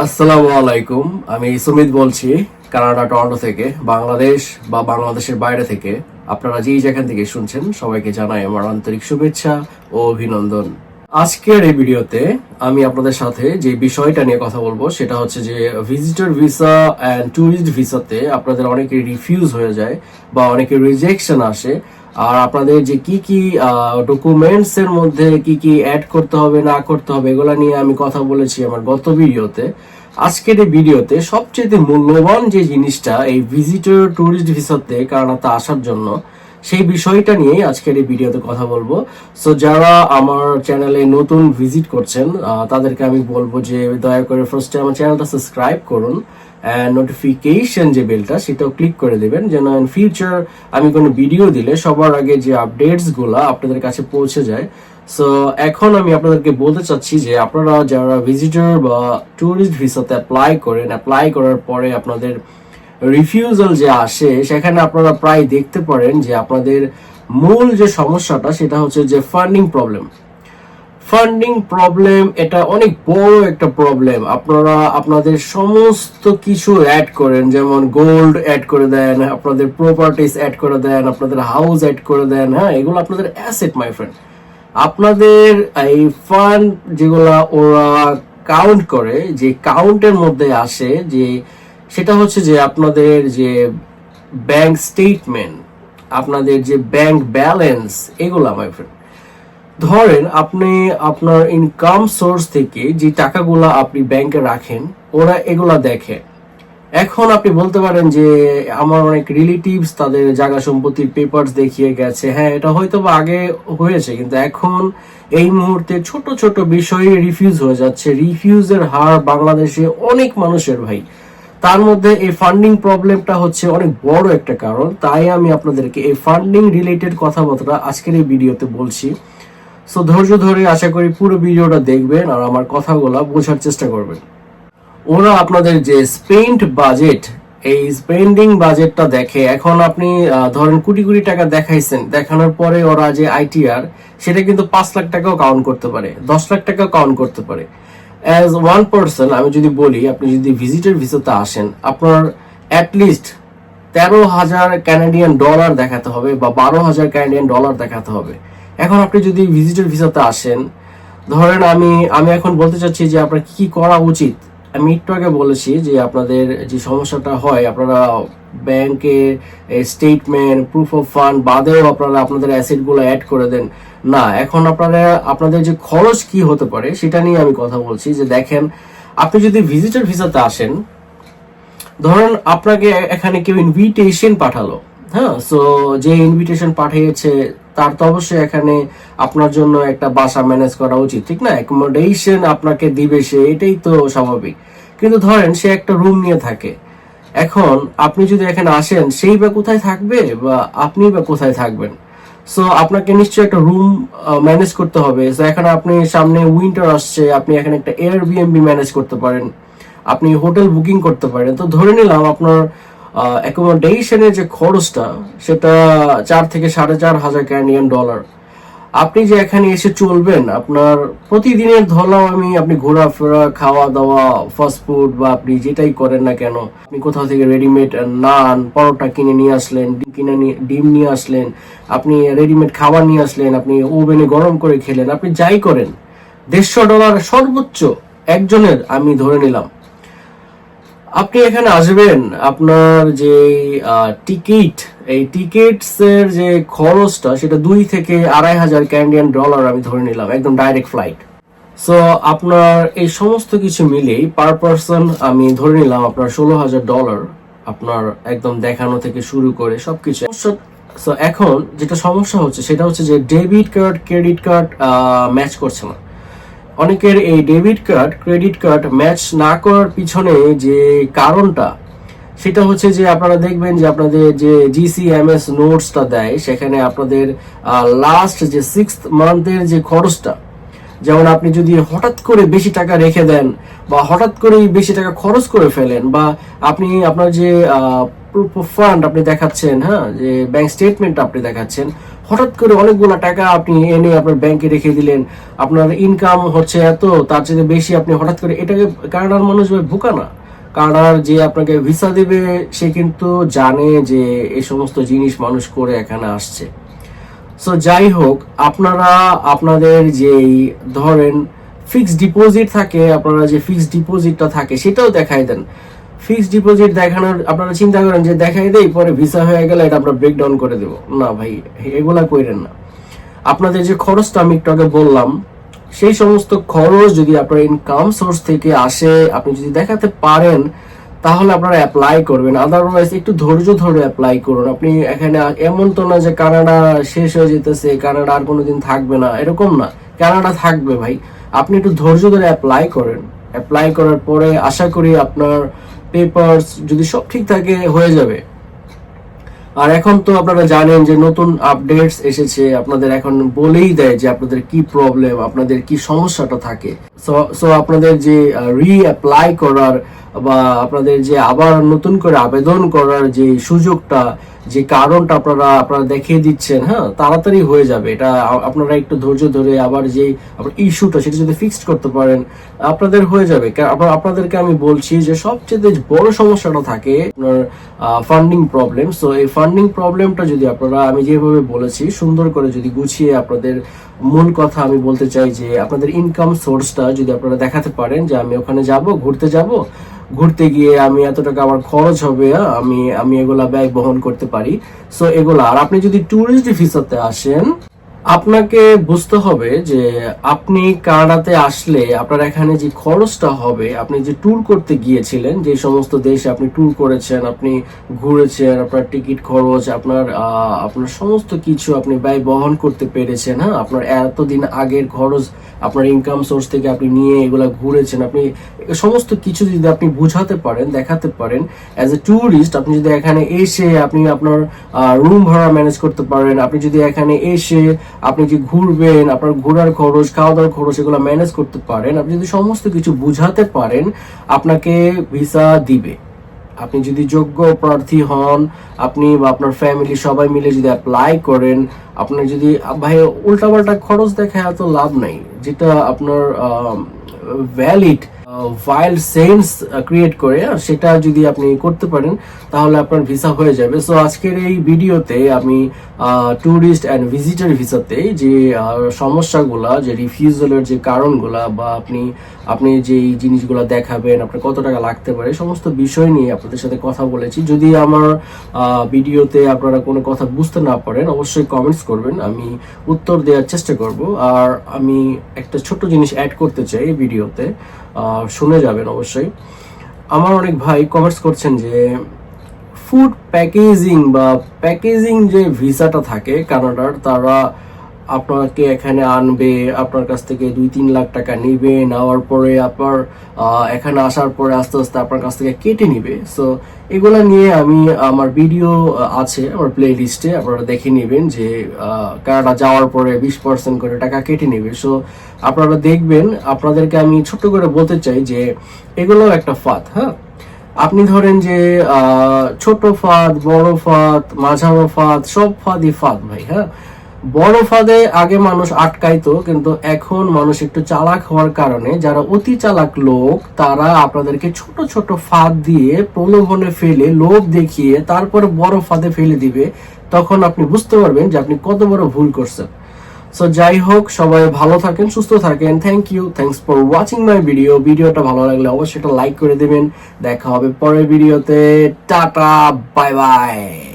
আসসালামু আলাইকুম। আমি সুমিত বলছি, কানাডা, টরন্টো থেকে, বাংলাদেশ বা বাংলাদেশের বাইরে থেকে। আপনারা যেই যেখান থেকে শুনছেন, সবাইকে জানাই আমার আন্তরিক শুভেচ্ছা ও অভিনন্দন। আজকের এই ভিডিওতে আমি আপনাদের সাথে যে বিষয়টা নিয়ে কথা বলব, সেটা হচ্ছে যে ভিজিটর ভিসা অ্যান্ড ট্যুরিস্ট ভিসাতে আপনাদের অনেকে রিফিউজ হয়ে যায় বা অনেকে রিজেকশন আসে। আর আপনাদের যে কি কি ডকুমেন্টস এর মধ্যে কি কি অ্যাড করতে হবে, না করতে হবে, এগুলা নিয়ে আমি কথা বলেছি আমার গত ভিডিওতে। আজকের এই ভিডিওতে সবচেয়ে মূল্যবান যে জিনিসটা এই ভিজিটর ট্যুরিস্ট ভিসাতে কানাডাতে আসার জন্য, সেই বিষয়টা নিয়ে আজকের এই ভিডিওতে কথা বলব। সো যারা আমার চ্যানেলে নতুন ভিজিট করছেন তাদেরকে আমি বলব যে দয়া করে ফার্স্টে আমার চ্যানেলটা সাবস্ক্রাইব করুন। নোটিফিকেশন যে বেলটা সেটাও ক্লিক করে দেবেন, যেন ইন ফিউচার আমি কোনো ভিডিও দিলে সবার আগে যে আপডেটসগুলা আপনাদের কাছে পৌঁছে যায়। সো এখন আমি আপনাদেরকে বলতে চাচ্ছি যে আপনারা যারা ভিজিটর বা ট্যুরিস্ট ভিসাতে অ্যাপ্লাই করেন অ্যাপ্লাই করার পরে আপনাদের রিফিউজাল যে আসে, সেখানে আপনারা প্রায় দেখতে পারেন যে আপনাদের মূল যে সমস্যাটা, সেটা হচ্ছে যে ফান্ডিং প্রবলেম ফান্ডিং প্রবলেম এটা অনেক বড় একটা প্রবলেম আপনারা, আপনাদের সমস্ত কিছু অ্যাড করেন, যেমন গোল্ড অ্যাড করে দেন, আপনাদের প্রপার্টিস অ্যাড করে দেন, আপনাদের হাউস অ্যাড করে দেন হ্যাঁ এগুলো আপনাদের অ্যাসেট মাই ফ্রেন্ড আপনাদের এই ফান্ড যেগুলা ওরা কাউন্ট করে, যে কাউন্টের মধ্যে আসে, যে সেটা হচ্ছে যে আপনাদের যে ব্যাংক স্টেটমেন্ট আপনাদের যে ব্যাংক ব্যালেন্স এগুলা মাই ফ্রেন্ড ধরেন আপনি আপনার ইনকাম সোর্স থেকে যে টাকাগুলো আপনি ব্যাংকে রাখেন, ওরা এগুলা দেখে। এখন আপনি বলতে পারেন যে আমার অনেক রিলেটিভস তাদের জায়গা সম্পত্তির পেপারস দেখিয়ে গেছে। হ্যাঁ এটা হয়তো বা আগে হয়েছে, কিন্তু এখন এই মুহূর্তে ছোট ছোট বিষয়ে রিফিউজ হয়ে যাচ্ছে। রিফিউজের হার বাংলাদেশে অনেক মানুষের ভাই। তার মধ্যে এই ফান্ডিং প্রবলেমটা হচ্ছে অনেক বড় একটা কারণ। তাই আমি আপনাদেরকে এই ফান্ডিং রিলেটেড কথাবার্তা আজকের এই ভিডিওতে বলছি। সো ধৈর্য ধরে আশা করি পুরো ভিডিওটা দেখবেন আর আমার কথাগুলো বোঝার চেষ্টা করবেন। ওরা আপনাদের যে স্পেন্ড বাজেট এই স্পেন্ডিং বাজেটটা দেখে, এখন আপনি ধরেন কোটি কোটি টাকা দেখাইছেন, দেখানোর পরে ওরা যে আইটিআর সেটা কিন্তু পাঁচ লাখ টাকাও কাউন্ট করতে পারে, দশ লাখ টাকাও কাউন্ট করতে পারে। অ্যাজ ওয়ান পার্সন আমি যদি বলি, আপনি যদি ভিজিটার ভিসাতে আসেন, আপনার অ্যাটলিস্ট তেরো হাজার ক্যানাডিয়ান ডলার দেখাতে হবে বা বারো হাজার ক্যানাডিয়ান ডলার দেখাতে হবে। এখন আপনি যদি ভিজিটর ভিসাতে আসেন, ধরেন আমি আমি এখন বলতে চাচ্ছি যে আপনার কি করা উচিত? আমি একটু আগে বলেছি যে আপনাদের যে সমস্যাটা হয়, আপনারা ব্যাংকে স্টেটমেন্ট প্রুফ অফ ফান্ড বাদেও আপনারা আপনাদের অ্যাসেটগুলো অ্যাড করে দেন। না, এখন আপনারা, আপনাদের যে খরচ কি হতে পারে সেটা নিয়ে আমি কথা বলছি যে দেখেন, আপনি যদি ভিজিটর ভিসাতে আসেন, ধরুন আপনাকে এখানে কেউ ইনভিটেশন পাঠালো হ্যাঁ? সো যে ইনভিটেশন পাঠিয়েছে তার তো অবশ্যই এখানে আপনার জন্য একটা বাসা ম্যানেজ করা উচিত, ঠিক না? অ্যাকোমোডেশন আপনাকে দিবে সে, এটাই তো স্বাভাবিক। কিন্তু ধরেন সে একটা রুম নিয়ে থাকে। এখন আপনি যদি এখানে আসেন, সেই বা কোথায় থাকবে বা আপনি বা কোথায় থাকবেন? সো আপনাকে নিশ্চয়ই একটা রুম ম্যানেজ করতে হবে। সো এখানে আপনি সামনে উইন্টার আসছে, আপনি এখানে একটা এয়ার বিএমবি ম্যানেজ করতে পারেন। আপনি হোটেল বুকিং করতে পারেন। তো ধরে নিলাম আপনার অ্যাকোমোডেশনের যে খরচটা, সেটা চার থেকে সাড়ে চার হাজার ক্যানাডিয়ান ডলার আপনি যে এখানে এসে চলবেন, আপনার প্রতিদিনের ধরলাম আমি, আপনি ঘোরাফেরা খাওয়া দাওয়া ফাস্টফুড বা আপনি যেটাই করেন না কেন, আপনি কোথাও থেকে রেডিমেড নান, পরোটা কিনে নিয়ে আসলেন কিনে ডিম নিয়ে আসলেন, আপনি রেডিমেড খাবার নিয়ে আসলেন, আপনি ওভেনে গরম করে খেলেন, আপনি যাই করেন, দেড়শো ডলার সর্বোচ্চ একজনের আমি ধরে নিলাম। আপনি এখানে আসবেন, আপনার যে টিকিট, এই টিকিটস এর যে খরচটা, সেটা দুই থেকে আড়াই হাজার ক্যান্ডিয়ান ডলার আমি ধরে নিলাম, একদম ডাইরেক্ট ফ্লাইট সো আপনার এই সমস্ত কিছু মিলেই পার পার্সন আমি ধরে নিলাম আপনার ষোলো হাজার ডলার আপনার একদম দেখানো থেকে শুরু করে সবকিছু। সো এখন যেটা সমস্যা হচ্ছে, সেটা হচ্ছে যে debit card credit card match করছে না। অনেকের এই debit card, credit card match না করার পিছনে যে কারণটা, সেটা হচ্ছে যে আপনারা দেখবেন যে আপনাদের যে জিসিএমএস নোটসটা দেয়, সেখানে আপনাদের লাস্ট যে সিক্স মান্থের যে খরচটা, যেমন আপনি যদি হঠাৎ করে বেশি টাকা রেখে দেন বা হঠাৎ করেই বেশি টাকা খরচ করে ফেলেন বা আপনি আপনার যে প্রুফ ফান্ড আপনি দেখাচ্ছেন হ্যাঁ যে ব্যাংক স্টেটমেন্ট আপনি দেখাচ্ছেন হঠাৎ করে অনেকগুলো টাকা আপনি এনে আপনার ব্যাংকে রেখে দিলেন। আপনার ইনকাম হচ্ছে এত, তার চেয়ে বেশি আপনি হঠাৎ করে, এটাকে কানাডার মানুষ ভাই বোকা না। কানাডার যে আপনাকে ভিসা দেবে, সে কিন্তু জানে যে এই সমস্ত জিনিস মানুষ করে এখানে আসছে। সো যাই হোক, আপনারা, আপনাদের যেই ধরেন ফিক্সড ডিপোজিট থাকে, আপনারা যে ফিক্সড ডিপোজিটটা থাকে, সেটাও দেখাই দেন। ফিক্সড ডিপোজিট দেখানোর আপনারা চিন্তা করেন যে দেখাই দেই, পরে ভিসা হয়ে গেলে এটা আমরা ব্রেকডাউন করে দেবো। না ভাই, এগুলা কইরেন না। আপনাদের যে খরচটা আমি একটু আগে বললাম, সেই সমস্ত খরচ যদি আপনার ইনকাম সোর্স থেকে আসে, আপনি যদি দেখাতে পারেন, তাহলে আপনারা অ্যাপ্লাই করবেন। আদারওয়াইজ একটু ধৈর্য ধরে অ্যাপ্লাই করুন। আপনি এখানে এমন তো না যে কানাডা শেষ হয়ে যেতেছে, কানাডা আর কোনোদিন থাকবে না, এরকম না। কানাডা থাকবে ভাই। আপনি একটু ধৈর্য ধরে অ্যাপ্লাই করেন। অ্যাপ্লাই করার পরে আশা করি আপনার পেপারস যদি সব ঠিক থাকে হয়ে যাবে। আর এখন তো আপনারা জানেন যে নতুন আপডেটস এসেছে, আপনাদের এখন বলেই দেয় যে আপনাদের কি প্রবলেম আপনাদের কি সমস্যাটা থাকে। সো আপনাদের যে রি অ্যাপ্লাই করার বা আপনাদের যে আবার নতুন করে আবেদন করার যে সুযোগটা যে কারণটা আপনারা আপনারা দেখিয়ে দিচ্ছেন হ্যাঁ তাড়াতাড়ি হয়ে যাবে। এটা আপনারা একটু ধৈর্য ধরে আবার যে ইস্যুটা সেটা যদি ফিক্সড করতে পারেন, আপনাদের হয়ে যাবে। আপনাদেরকে আমি বলছি যে সবচেয়ে বড় সমস্যাটা থাকে আপনার ফান্ডিং প্রবলেম সো এই ফান্ডিং প্রবলেমটা যদি আপনারা, আমি যেভাবে বলেছি, সুন্দর করে যদি গুছিয়ে আপনাদের মূল কথা আমি বলতে চাই যে, আপনাদের ইনকাম সোর্সটা যদি আপনারা দেখাতে পারেন যে আমি ওখানে যাব, ঘুরতে যাব ঘুরতে গিয়ে আমি এত টাকা আমার খরচ হবে আমি আমি এগুলা ব্যয় বহন করতে পারি। সো এগুলা, আর আপনি যদি ট্যুরিস্ট ভিসাতে আসেন আপনাকে বুঝতে হবে যে আপনি কানাডাতে আসলে আপনার এখানে যে খরচটা হবে, আপনি যে ট্যুর করতে গিয়েছিলেন, যে সমস্ত দেশে আপনি ট্যুর করেছেন, আপনি ঘুরেছেন, আপনার টিকিট খরচ, আপনার আপনার সমস্ত কিছু আপনি ব্যয় বহন করতে পেরেছেন হ্যাঁ? আপনার এতদিন আগের খরচ, আপনার ইনকাম সোর্স থেকে আপনি নিয়ে এগুলা ঘুরেছেন, আপনি সমস্ত কিছু যদি আপনি বুঝাতে পারেন, দেখাতে পারেন অ্যাজ এ ট্যুরিস্ট আপনি যদি এখানে এসে আপনি আপনার রুম ভাড়া ম্যানেজ করতে পারেন, আপনি যদি এখানে এসে আপনি যে ঘুরবেন, আপনার ঘোরার খরচ খাওয়া দাওয়ার খরচ, এগুলো ম্যানেজ করতে পারেন। আপনি যদি সমস্ত কিছু বুঝাতে পারেন, আপনাকে ভিসা দিবে। আপনি যদি যোগ্য প্রার্থী হন, আপনি বা আপনার ফ্যামিলি সবাই মিলে যদি অ্যাপ্লাই করেন আপনার যদি, ভাই, উল্টাপাল্টা খরচ দেখা এত লাভ নাই। যেটা আপনার ভ্যালিড ভাইল্ড সেন্স ক্রিয়েট করে সেটা যদি আপনি করতে পারেন, তাহলে আপনার ভিসা হয়ে যাবে। সো আজকের এই ভিডিওতে আমি ট্যুরিস্ট অ্যান্ড ভিজিটর ভিসাতে যে সমস্যাগুলা, যে রিফিউজালের যে কারণগুলা, বা আপনি আপনি যে এই জিনিসগুলো দেখাবেন, আপনার কত টাকা লাগতে পারে, সমস্ত বিষয় নিয়ে আপনাদের সাথে কথা বলেছি। যদি আমার ভিডিওতে আপনারা কোনো কথা বুঝতে না পারেন, অবশ্যই কমেন্টস করবেন। আমি উত্তর দেওয়ার চেষ্টা করব। আর আমি একটা ছোট্ট জিনিস অ্যাড করতে চাই ভিডিওতে। শুনে যাবেন অবশ্যই। আমার অনেক ভাই কমেন্টস করছেন যে ফুড প্যাকেজিং বা প্যাকেজিং যে ভিসাটা থাকে কানাডার, তারা আপনাকে এখানে আনবে, আপনার কাছ থেকে দুই তিন লাখ টাকা নিবে, নেওয়ার পরে আপনার এখানে আসার পরে আস্তে আস্তে আপনার কাছ থেকে কেটে নিবে। সো এগুলা নিয়ে আমি আমার ভিডিও আছে, আমার প্লে লিস্টে আপনারা দেখে নেবেন যে কানাডা যাওয়ার পরে বিশ পার্সেন্ট করে টাকা কেটে নেবে। সো আপনারা দেখবেন, আপনাদেরকে আমি ছোট্ট করে বলতে চাই যে এগুলো একটা ফাঁদ হ্যাঁ? আপনি ধরেন যে ছোট ফাঁদ, বড় ফাঁদ, মাঝারো ফাঁদ, সব ফাঁদই ফাঁদ ভাই হ্যাঁ? বড় ফাঁদে আগে মানুষ আটকাইতো, কিন্তু এখন মানুষ একটু চালাক হওয়ার কারণে যারা অতি চালাক লোক, তারা আপনাদেরকে ছোট ছোট ফাঁদ দিয়ে প্রলোভনে ফেলে, লোভ দেখিয়ে তারপর বড় ফাঁদে ফেলে দিবে, তখন আপনি বুঝতে পারবেন যে আপনি কত বড় ভুল করছেন। সো যাই হোক, সবাই ভালো থাকেন, সুস্থ থাকেন। Thank you thanks for watching my video ভিডিওটা ভালো লাগলে অবশ্যই একটা লাইক করে দেবেন। দেখা হবে পরের ভিডিওতে। Tata bye bye